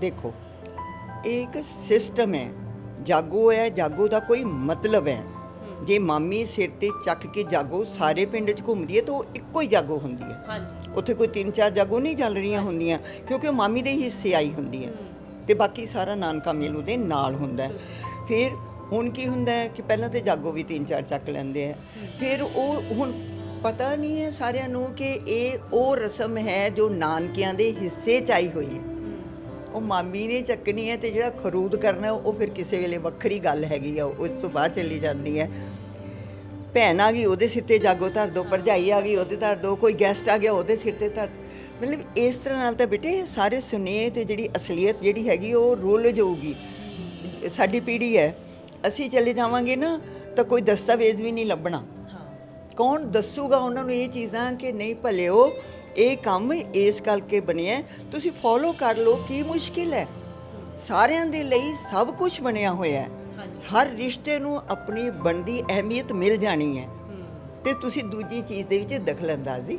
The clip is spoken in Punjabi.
ਦੇਖੋ ਇਹ ਇੱਕ ਸਿਸਟਮ ਹੈ। ਜਾਗੋ ਹੈ ਜਾਗੋ ਦਾ ਕੋਈ ਮਤਲਬ ਹੈ। ਜੇ ਮਾਮੀ ਸਿਰ ਤੇ ਚੱਕ ਕੇ ਜਾਗੋ ਸਾਰੇ ਪਿੰਡ 'ਚ ਘੁੰਮਦੀ ਹੈ ਤਾਂ ਉਹ ਇੱਕੋ ਹੀ ਜਾਗੋ ਹੁੰਦੀ ਹੈ। ਹਾਂਜੀ। ਉੱਥੇ ਕੋਈ ਤਿੰਨ ਚਾਰ ਜਾਗੋ ਨਹੀਂ ਚੱਲ ਰਹੀਆਂ ਹੁੰਦੀਆਂ ਕਿਉਂਕਿ ਉਹ ਮਾਮੀ ਦੇ ਹੀ ਹਿੱਸੇ ਆਈ ਹੁੰਦੀ ਹੈ। ਤੇ ਬਾਕੀ ਸਾਰਾ ਨਾਨਕਾ ਮੇਲ ਉਹਦੇ ਨਾਲ ਹੁੰਦਾ ਹੈ। ਫਿਰ ਹੁਣ ਕੀ ਹੁੰਦਾ ਹੈ ਕਿ ਪਹਿਲਾਂ ਤੇ ਜਾਗੋ ਵੀ ਤਿੰਨ ਚਾਰ ਚੱਕ ਲੈਂਦੇ ਆ ਫਿਰ ਉਹ ਹੁਣ ਪਤਾ ਨਹੀਂ ਹੈ ਸਾਰਿਆਂ ਨੂੰ ਕਿ ਇਹ ਉਹ ਰਸਮ ਹੈ ਜੋ ਨਾਨਕਿਆਂ ਦੇ ਹਿੱਸੇ ਚ ਆਈ ਹੋਈ ਹੈ। ਉਹ ਮਾਮੀ ਨੇ ਚੱਕਣੀ ਹੈ ਤੇ ਜਿਹੜਾ ਖਰੂਦ ਕਰਨਾ ਉਹ ਫਿਰ ਕਿਸੇ ਵੇਲੇ ਵੱਖਰੀ ਗੱਲ ਹੈਗੀ ਆ ਉਹ ਇਸ ਤੋਂ ਬਾਅਦ ਚੱਲੀ ਜਾਂਦੀ ਹੈ। ਭੈਣ ਆ ਗਈ ਉਹਦੇ ਸਿਰ ਤੇ ਜਾਗੋ ਧਰ ਦੋ ਭਰਜਾਈ ਆ ਗਈ ਉਹਦੇ ਧਰ ਦੋ ਕੋਈ ਗੈਸਟ ਆ ਗਿਆ ਉਹਦੇ ਸਿਰ ਤੇ ਧਰ ਮਤਲਬ ਇਸ ਤਰ੍ਹਾਂ ਨਾਲ ਤਾਂ ਬੇਟੇ ਸਾਰੇ ਸੁਨੇਹ ਤੇ ਜਿਹੜੀ ਅਸਲੀਅਤ ਜਿਹੜੀ ਹੈਗੀ ਉਹ ਰੁੱਲ ਜਾਊਗੀ। ਸਾਡੀ ਪੀੜ੍ਹੀ ਹੈ। ਅਸੀਂ ਚਲੇ ਜਾਵਾਂਗੇ ਨਾ ਤਾਂ ਕੋਈ ਦਸਤਾਵੇਜ਼ ਵੀ ਨਹੀਂ ਲੱਭਣਾ। ਕੌਣ ਦੱਸੂਗਾ ਉਹਨਾਂ ਨੂੰ ਇਹ ਚੀਜ਼ਾਂ ਕਿ ਨਹੀਂ ਭਲਿਓ ਇਹ ਕੰਮ ਇਸ ਕਰਕੇ ਬਣਿਆ ਤੁਸੀਂ ਫੋਲੋ ਕਰ ਲਓ ਕੀ ਮੁਸ਼ਕਿਲ ਹੈ? ਸਾਰਿਆਂ ਦੇ ਲਈ ਸਭ ਕੁਝ ਬਣਿਆ ਹੋਇਆ ਹੈ। ਹਰ ਰਿਸ਼ਤੇ ਨੂੰ ਆਪਣੀ ਬਣਦੀ ਅਹਿਮੀਅਤ ਮਿਲ ਜਾਣੀ ਹੈ। ਤੇ ਤੁਸੀਂ ਦੂਜੀ ਚੀਜ਼ ਦੇ ਵਿੱਚ ਦਖਲਅੰਦਾਜ਼ੀ